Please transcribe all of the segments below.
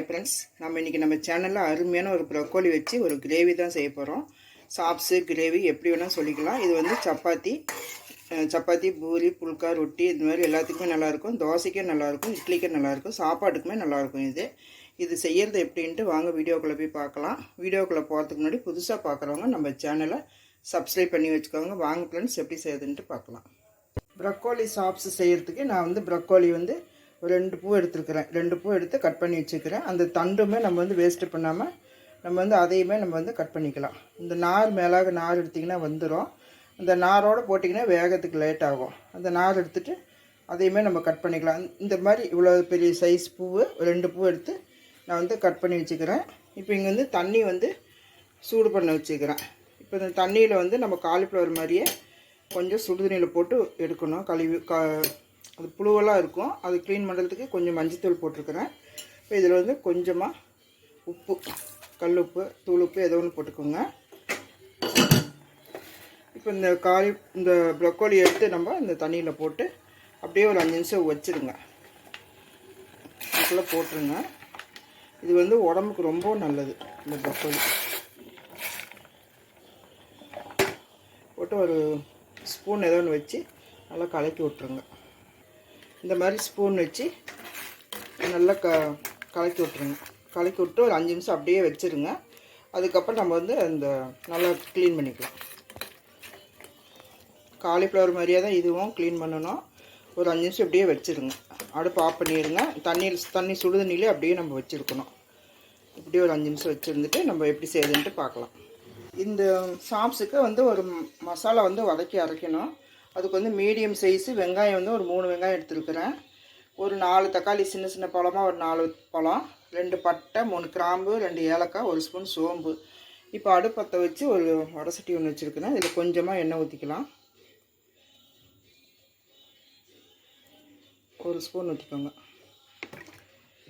Hi friends நம்ம இன்றைக்கி நம்ம சேனலில் அருமையான ஒரு ப்ரொக்கோலி வச்சு ஒரு கிரேவி தான் செய்ய போகிறோம் சாப்ஸு கிரேவி எப்படி வேணால் சொல்லிக்கலாம். இது வந்து சப்பாத்தி. சப்பாத்தி பூரி புல்கா ரொட்டி இது மாதிரி எல்லாத்துக்குமே நல்லாயிருக்கும். தோசைக்கும் நல்லாயிருக்கும். இட்லிக்கும் நல்லாயிருக்கும். சாப்பாட்டுக்குமே நல்லாயிருக்கும் இது. இது செய்கிறது எப்படின்ட்டு வாங்க வீடியோக்குள்ளே போய் பார்க்கலாம். வீடியோக்குள்ளே போகிறதுக்கு முன்னாடி புதுசாக பார்க்குறவங்க நம்ம சேனலை சப்ஸ்கிரைப் பண்ணி வச்சுக்கோங்க. வாங்க ஃப்ரெண்ட்ஸ் எப்படி செய்யுதுன்ட்டு பார்க்கலாம். ப்ரக்கோலி சாப்ஸ் செய்கிறதுக்கு நான் வந்து ப்ரக்கோலி வந்து ரெண்டு பூ எடுத்துருக்குறேன். ரெண்டு பூ எடுத்து கட் பண்ணி வச்சுக்கிறேன். அந்த தண்டுமே நம்ம வந்து வேஸ்ட்டு பண்ணாமல் நம்ம வந்து அதையுமே நம்ம வந்து கட் பண்ணிக்கலாம். இந்த நார் மேலாக நார் எடுத்திங்கன்னா வந்துடும் அந்த நாரோடு போட்டிங்கன்னா வேகத்துக்கு லேட் ஆகும். அந்த நார் எடுத்துகிட்டு அதையுமே நம்ம கட் பண்ணிக்கலாம். இந்த மாதிரி இவ்வளோ பெரிய சைஸ் பூவு ரெண்டு பூ எடுத்து நான் வந்து கட் பண்ணி வச்சுக்கிறேன். இப்போ இங்கே வந்து தண்ணி வந்து சூடு பண்ண வச்சுக்கிறேன். இப்போ இந்த தண்ணியில் வந்து நம்ம காலிஃப்ளவர் மாதிரியே கொஞ்சம் சுடுதண்ணியில் போட்டு எடுக்கணும். கழுவி க அது புழுவெல்லாம் இருக்கும். அது க்ளீன் பண்ணுறதுக்கு கொஞ்சம் மஞ்சத்தூள் போட்டிருக்கிறேன். இப்போ இதில் வந்து கொஞ்சமாக உப்பு கல் உப்பு தூள் உப்பு ஏதோ ஒன்று போட்டுக்கோங்க. இப்போ இந்த காலி இந்த ப்ரொக்கோலி எடுத்து நம்ம இந்த தண்ணியில் போட்டு அப்படியே ஒரு அஞ்சு நிமிஷம் வச்சுருங்க அதுக்குள்ளே போட்டுருங்க. இது வந்து உடம்புக்கு ரொம்ப நல்லது இந்த ப்ரொக்கோலி போட்டு ஒரு ஸ்பூன் ஏதோ ஒன்று வச்சு நல்லா கலக்கி விட்ருங்க இந்த மாதிரி ஸ்பூன் வச்சு நல்லா க கலக்கி விட்ருங்க கலக்கி விட்டு ஒரு அஞ்சு நிமிஷம் அப்படியே வச்சுருங்க. அதுக்கப்புறம் நம்ம வந்து அந்த நல்லா க்ளீன் பண்ணிக்கலாம். காலிஃப்ளவர் மாதிரியே தான் இதுவும் க்ளீன் பண்ணணும். ஒரு அஞ்சு நிமிஷம் அப்படியே வச்சுருங்க. அடுப்பு ஆஃப் பண்ணிடுங்க. தண்ணியில் தண்ணி சுடுதண்ணிலே அப்படியே நம்ம வச்சுருக்கணும். இப்படியே ஒரு அஞ்சு நிமிஷம் வச்சுருந்துட்டு நம்ம எப்படி செய்யுதுன்ட்டு பார்க்கலாம். இந்த சாப்ஸுக்கு வந்து ஒரு மசாலா வந்து வதக்கி அரைக்கணும். அதுக்கு வந்து மீடியம் சைஸு வெங்காயம் வந்து ஒரு மூணு வெங்காயம் எடுத்துருக்கிறேன். ஒரு நாலு தக்காளி சின்ன சின்ன பழமாக ஒரு நாலு பழம் ரெண்டு பட்டை மூணு கிராம்பு ரெண்டு ஏலக்காய் ஒரு ஸ்பூன் சோம்பு. இப்போ அடுப்பத்தை வச்சு ஒரு வடசட்டி ஒன்று வச்சுருக்கிறேன். இதில் கொஞ்சமாக எண்ணெய் ஊற்றிக்கலாம் ஒரு ஸ்பூன் ஊற்றிக்கோங்க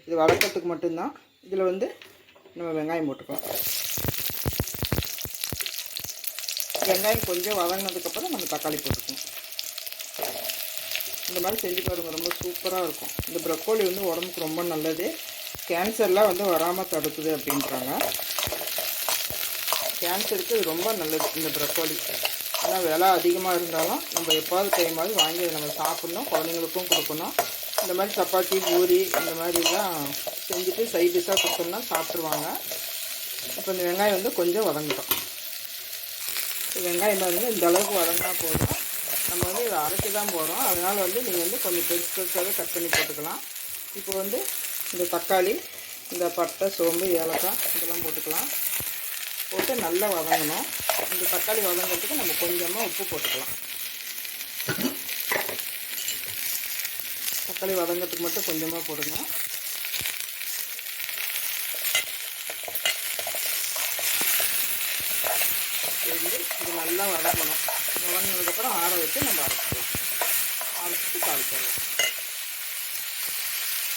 இது வளர்க்கறதுக்கு மட்டும்தான். இதில் வந்து நம்ம வெங்காயம் போட்டுக்கலாம். வெங்காயம் கொஞ்சம் வதங்கினதுக்கப்புறம் நம்ம தக்காளி போட்டுக்கணும் இந்த மாதிரி செஞ்சு பாருங்கள் ரொம்ப சூப்பராக இருக்கும். இந்த ப்ரக்கோலி வந்து உடம்புக்கு ரொம்ப நல்லது. கேன்சர்லாம் வந்து வராமல் தடுக்குது அப்படின்றாங்க. கேன்சருக்கு இது ரொம்ப நல்லது இந்த ப்ரக்கோலி. ஆனால் விலை அதிகமாக இருந்தாலும் நம்ம எப்போது டைமாவது வாங்கி அதை நம்ம சாப்பிட்ணும் குழந்தைங்களுக்கும் கொடுக்கணும். இந்த மாதிரி சப்பாத்தி பூரி இந்த மாதிரிலாம் செஞ்சுட்டு சைட் டிஷ்ஷாக கொடுத்தோம்னா சாப்பிட்ருவாங்க இப்போ இந்த வெங்காயம் வந்து கொஞ்சம் வதங்கிட்டோம். வெங்காயம் பாருங்க இந்த அளவுக்கு வதங்கினா போதும். நம்ம வந்து இதை அரைச்சி தான் போகிறோம் அதனால் வந்து நீங்கள் வந்து கொஞ்சம் பெருசு பெருசாகவே கட் பண்ணி போட்டுக்கலாம். இப்போ வந்து இந்த தக்காளி இந்த பட்டை சோம்பு ஏலக்காய் இதெல்லாம் போட்டுக்கலாம். போட்டு நல்லா வதங்கணும். இந்த தக்காளி வதங்கிறதுக்கு நம்ம கொஞ்சமாக உப்பு போட்டுக்கலாம். தக்காளி வதங்கிறதுக்கு மட்டும் கொஞ்சமாக போடுங்க. இது நல்லா வதங்கணும். வதங்கினதுக்கப்புறம் ஆற வச்சு நம்ம அரைச்சிக்கலாம். அரைச்சிட்டு தாளிச்சிடலாம்.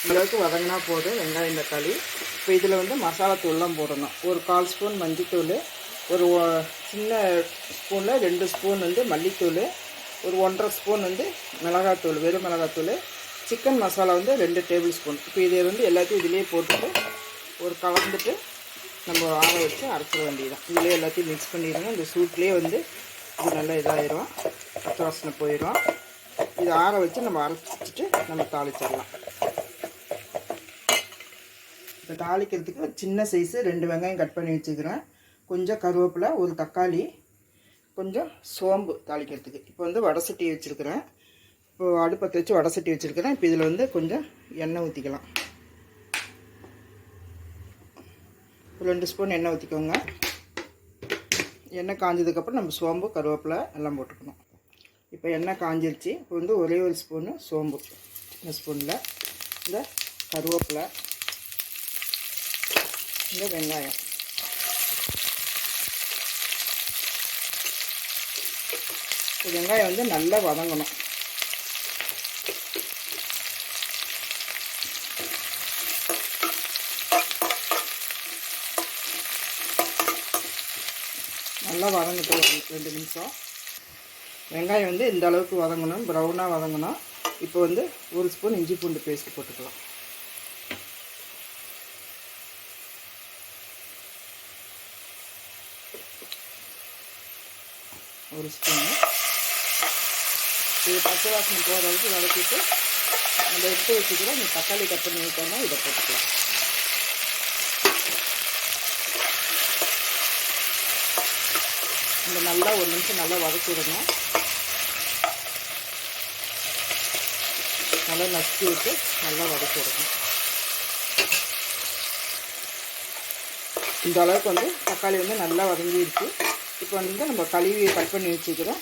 இந்த அளவுக்கு வதங்கினா போதும் வெங்காயம் தக்காளி. இப்போ இதில் வந்து மசாலா தூள்லாம் போடணும். ஒரு கால் ஸ்பூன் மஞ்சத்தூள் ஒரு சின்ன ஸ்பூனில் ரெண்டு ஸ்பூன் வந்து மல்லித்தூள் ஒரு ஒன்றரை ஸ்பூன் வந்து மிளகாத்தூள் வெறும் மிளகாத்தூள். சிக்கன் மசாலா வந்து ரெண்டு டேபிள் ஸ்பூன். இப்போ இதை வந்து எல்லாத்தையும் இதிலேயே போட்டுட்டு ஒரு கலந்துட்டு நம்ம ஆற வச்சு அரைச்சிட வேண்டியதான் இதிலே எல்லாத்தையும் மிக்ஸ் பண்ணிடுங்க. இந்த சூட்லேயே வந்து இது நல்லா இதாகிடும் பச்சை வாசனை போயிடும் இது ஆற வச்சு நம்ம அரைச்சிட்டு நம்ம தாளிச்சிடலாம். இப்போ தாளிக்கிறதுக்கு சின்ன சைஸு ரெண்டு வெங்காயம் கட் பண்ணி வச்சுக்கிறேன். கொஞ்சம் கருவேப்பிலை ஒரு தக்காளி கொஞ்சம் சோம்பு தாளிக்கிறதுக்கு. இப்போ வந்து வடை சட்டி வச்சுருக்கிறேன். இப்போ அடுப்பத்தை வச்சு வடை சட்டி வச்சுருக்கிறேன். இப்போ இதில் வந்து கொஞ்சம் எண்ணெய் ஊற்றிக்கலாம் ஒரு ரெண்டு ஸ்பூன் எண்ணெய் ஊற்றிக்கோங்க எண்ணெய் காஞ்சதுக்கப்புறம் நம்ம சோம்பு கருவேப்பிலை எல்லாம் போட்டுக்கணும். இப்போ எண்ணெய் காஞ்சிருச்சு. இப்போ வந்து ஒரே ஒரு ஸ்பூனு சோம்பு. இந்த ஸ்பூனில் இந்த கருவேப்பிலை இந்த வெங்காயம். வெங்காயம் வந்து நல்லா வதங்கணும். நல்லா வதங்கட்டும் ரெண்டு நிமிஷம். வெங்காயம் வந்து இந்த அளவுக்கு வதங்கணும் ப்ரௌனாக வதங்கணும். இப்போ வந்து ஒரு ஸ்பூன் இஞ்சி பூண்டு பேஸ்ட் போட்டுக்கலாம். ஒரு ஸ்பூனு இது பச்சை வாசனை போகிற அளவுக்கு வதக்கிட்டு நம்ம எடுத்து வச்சுக்கிறோம் இந்த தக்காளி கட் பண்ணி வைக்கணும் இதை போட்டுக்கலாம். இந்த நல்லா ஒரு நிமிஷம் நல்லா வதக்கி விடுங்க நல்லா நசுக்கி விட்டு நல்லா வதக்கி விடுங்க இந்த அளவுக்கு வந்து தக்காளி வந்து நல்லா வதங்கிடுச்சு. இப்போ வந்து நம்ம கழுவி கட் பண்ணி வச்சுக்கிறோம்.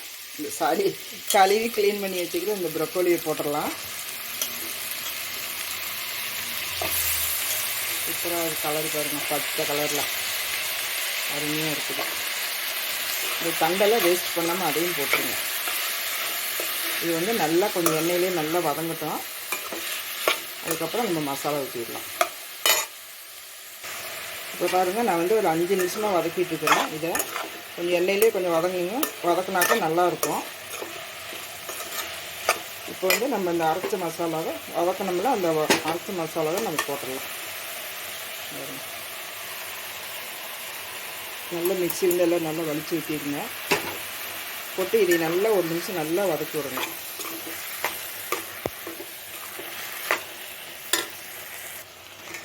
சாரி கழுவி க்ளீன் பண்ணி வச்சுக்கிறோம். இந்த ப்ரக்கோலியை போட்டுடலாம். சூப்பராக கலர் பாருங்கள் பச்சை கலரில் அருமையாக இருக்குது. இந்த தண்டெல்லாம் வேஸ்ட் பண்ணாமல் அதையும் போட்டுருங்க. இது வந்து நல்லா கொஞ்சம் எண்ணெயிலே நல்லா வதங்கட்டும். அதுக்கப்புறம் நம்ம மசாலா ஊற்றிடலாம் இப்போ பாருங்கள் நான் வந்து ஒரு அஞ்சு நிமிஷமாக வதக்கிட்டு இருக்கிறேன். இதை கொஞ்சம் எண்ணெயிலே கொஞ்சம் வதங்கினீங்க வதக்குனாக்கா நல்லாயிருக்கும் இப்போ வந்து நம்ம இந்த அரைச்ச மசாலாவை வதக்கணும்ல அந்த வ- அரைச்ச மசாலாவை நம்ம போட்டுடலாம். பாருங்க. நல்லா மிக்ஸி எல்லாம் நல்லா வலிச்சு ஊற்றிடுங்க போட்டு இதை நல்லா ஒரு நிமிஷம் நல்லா வதக்கி விடுங்க.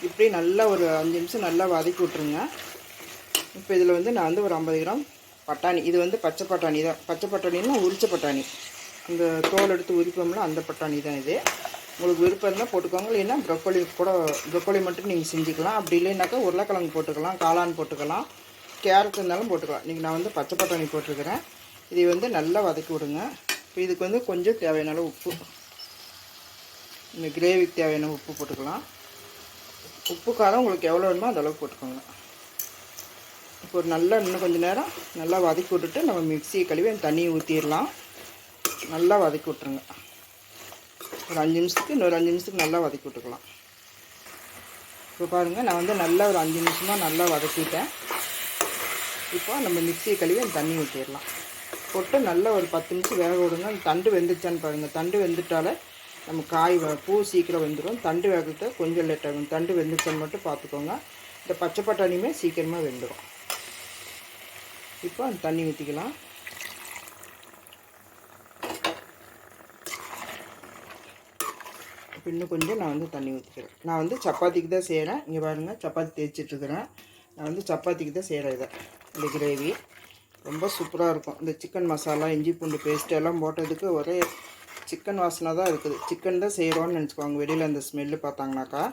இப்படி நல்லா ஒரு அஞ்சு நிமிஷம் நல்லா வதக்கி விட்ருங்க இப்போ இதில் வந்து நான் வந்து ஒரு ஐம்பது கிராம் பட்டாணி இது வந்து பச்சை பட்டாணி தான். பச்சை பட்டாணின்னா உரிச்ச பட்டாணி. இந்த தோல் எடுத்து உரிப்போம்ல அந்த பட்டாணி தான் இது. உங்களுக்கு விருப்பம் இருந்தால் போட்டுக்கோங்க. இல்லைன்னா ப்ரொக்கோலி கூட ப்ரொக்கோலி மட்டும் நீங்கள் செஞ்சுக்கலாம். அப்படி இல்லைனாக்கா உருளைக்கிழங்கு போட்டுக்கலாம் காளான் போட்டுக்கலாம். கேரட் இருந்தாலும் போட்டுக்கலாம். இன்றைக்கி நான் வந்து பச்சை பட்டாணி போட்டிருக்கிறேன். இதை வந்து நல்லா வதக்கி விடுங்க. இப்போ இதுக்கு வந்து கொஞ்சம் தேவையான அளவு உப்பு. இந்த கிரேவிக்கு தேவையான உப்பு போட்டுக்கலாம். உப்பு காரம் உங்களுக்கு எவ்வளோ வேணுமோ அந்தளவுக்கு போட்டுக்கோங்க. இப்போ ஒரு நல்லா இன்னும் கொஞ்சம் நேரம் நல்லா வதக்கி விட்டுட்டு நம்ம மிக்சியை கழுவி அந்த தண்ணியை ஊற்றிடலாம் நல்லா வதக்கி விட்ருங்க ஒரு அஞ்சு நிமிஷத்துக்கு இன்னொரு அஞ்சு நிமிஷத்துக்கு நல்லா வதக்கி விட்டுக்கலாம். இப்போ பாருங்கள் நான் வந்து நல்லா ஒரு அஞ்சு நிமிஷமாக நல்லா வதக்கிட்டேன். இப்போ நம்ம மிக்ஸியை கழுவி அந்த தண்ணி ஊற்றிடலாம் போட்டு நல்லா ஒரு பத்து நிமிஷம் வேக விடுங்க. அந்த தண்டு வெந்துச்சான்னு பாருங்கள் தண்டு வெந்துட்டால நம்ம காய் வ- பூ சீக்கிரம் வெந்துடும் தண்டு வேகத்தை கொஞ்சம் லேட் ஆகும். தண்டு வெந்துச்சான்னு மட்டும் பார்த்துக்கோங்க. இந்த பச்சை பட்டாணியுமே சீக்கிரமாக வெந்துடும் இப்போ அந்த தண்ணி ஊற்றிக்கலாம் இன்னும் கொஞ்சம் நான் வந்து தண்ணி ஊற்றிக்கிறேன் நான் வந்து சப்பாத்திக்கு தான் செய்கிறேன் இங்கே பாருங்கள் சப்பாத்தி தேய்ச்சிட்ருக்குறேன் நான் வந்து சப்பாத்திக்கு தான் செய்கிறேன் இதை. இந்த கிரேவி. ரொம்ப சூப்பராக இருக்கும். இந்த சிக்கன் மசாலா இஞ்சி பூண்டு பேஸ்ட் எல்லாம் போட்டதுக்கு ஒரே சிக்கன் வாசனை தான் இருக்குது. சிக்கன் தான் செய்கிறோன்னு நினச்சிக்குவாங்க வெளியில் அந்த ஸ்மெல்லு பார்த்தாங்கனாக்கா.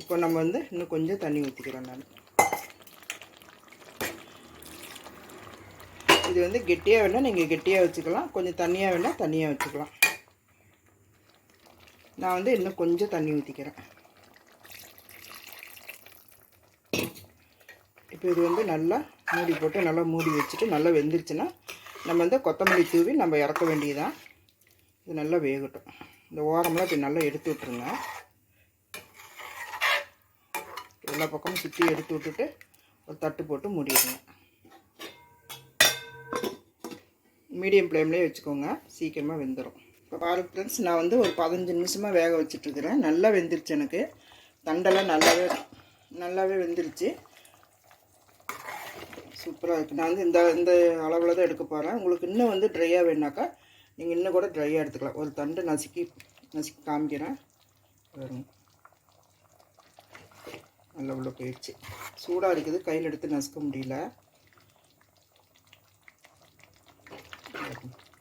இப்போ நம்ம வந்து இன்னும் கொஞ்சம் தண்ணி ஊற்றிக்கிறோம் நான். இது வந்து கெட்டியாக வேணால் நீங்கள் கெட்டியாக வச்சுக்கலாம். கொஞ்சம் தண்ணியாக வேணால் தண்ணியாக வச்சுக்கலாம். நான் வந்து இன்னும் கொஞ்சம் தண்ணி ஊற்றிக்கிறேன் இப்போ இது வந்து நல்லா மூடி போட்டு நல்லா மூடி வச்சுட்டு நல்லா வெந்துருச்சுன்னா நம்ம வந்து கொத்தமல்லி தூவி நம்ம இறக்க வேண்டியதுதான். இது நல்லா வேகட்டும். இந்த ஓரமெல்லாம் இப்படி நல்லா எடுத்து விட்ருங்க எல்லா பக்கமும் சுற்றி எடுத்து விட்டுட்டு ஒரு தட்டு போட்டு மூடிடுங்க. மீடியம் ஃப்ளேம்லேயே வச்சுக்கோங்க. சீக்கிரமாக வெந்துடும் இப்போ பாருங்க ஃப்ரெண்ட்ஸ் நான் வந்து ஒரு பதினஞ்சு நிமிஷமாக வேக வச்சுட்ருக்குறேன் நல்லா வெந்துருச்சு எனக்கு. தண்டெல்லாம் நல்லாவே நல்லாவே வெந்துருச்சு. சூப்பராக இருக்குது நான் வந்து இந்த இந்த அளவில் தான் எடுக்க போகிறேன் உங்களுக்கு இன்னும் வந்து ட்ரையாக வேணாக்கா நீங்கள் இன்னும் கூட ட்ரையாக எடுத்துக்கலாம். ஒரு தண்டு நசுக்கி நசுக்கி காமிக்கிறேன். வரும் நல்லா உள்ள போயிடுச்சு சூடாக இருக்குது. கையில் எடுத்து நசுக்க முடியல.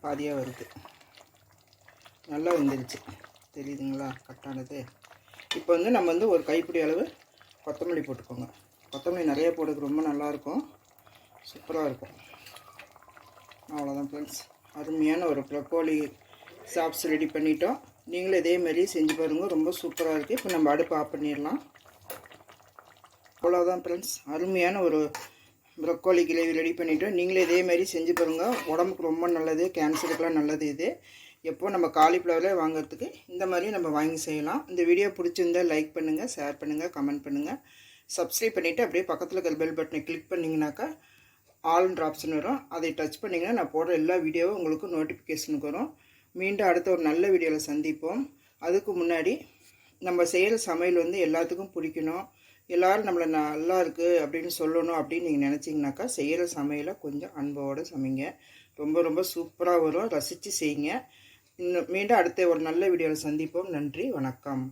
பாதியாக வருது. நல்லா வந்துருச்சு. தெரியுதுங்களா? கட்டானது. இப்போ வந்து நம்ம வந்து ஒரு கைப்பிடி அளவு கொத்தமல்லி போட்டுக்கோங்க. கொத்தமல்லி நிறைய போடுறதுக்கு ரொம்ப நல்லாயிருக்கும் சூப்பராக இருக்கும். அவ்வளோதான் ஃப்ரெண்ட்ஸ் அருமையான ஒரு ப்ரக்கோலி சாப்ஸ் ரெடி பண்ணிட்டோம். நீங்களும் இதே செஞ்சு பாருங்கள் ரொம்ப சூப்பராக இருக்குது இப்போ நம்ம அடுப்பு ஆஃப் பண்ணிடலாம். அவ்வளோதான் ஃப்ரெண்ட்ஸ் அருமையான ஒரு ப்ரொக்கோலி கிரேவி ரெடி பண்ணிவிட்டோம் நீங்களும் இதேமாரி செஞ்சு பாருங்கள் உடம்புக்கு ரொம்ப நல்லது. கேன்சருக்கெலாம் நல்லது இது. எப்போ நம்ம காலிஃப்ளவரே வாங்குறதுக்கு இந்த மாதிரி நம்ம வாங்கி செய்யலாம். இந்த வீடியோ பிடிச்சிருந்தா லைக் பண்ணுங்கள் ஷேர் பண்ணுங்கள் கமெண்ட் பண்ணுங்கள் சப்ஸ்கிரைப் பண்ணிவிட்டு அப்படியே பக்கத்தில் இருக்கிற பெல் பட்டனை கிளிக் பண்ணிங்கனாக்கா ஆல்ன்ற ஆப்ஷன் வரும். அதை டச் பண்ணிங்கன்னா நான் போடுற எல்லா வீடியோவும் உங்களுக்கு நோட்டிஃபிகேஷனுக்கு வரும். மீண்டும் அடுத்த ஒரு நல்ல வீடியோவில் சந்திப்போம். அதுக்கு முன்னாடி நம்ம செய்கிற சமையல் வந்து எல்லாத்துக்கும் பிடிக்கணும். எல்லோரும் நம்மளை நல்லா இருக்குது அப்படின்னு சொல்லணும் அப்படின்னு நீங்கள் நினச்சிங்கனாக்கா செய்கிற சமையலை கொஞ்சம் அன்போடு சமைங்க. ரொம்ப ரொம்ப சூப்பராக வரும். ரசித்து செய்யுங்க. இன்னும் மீண்டும் அடுத்த ஒரு நல்ல வீடியோவில் சந்திப்போம். நன்றி வணக்கம்.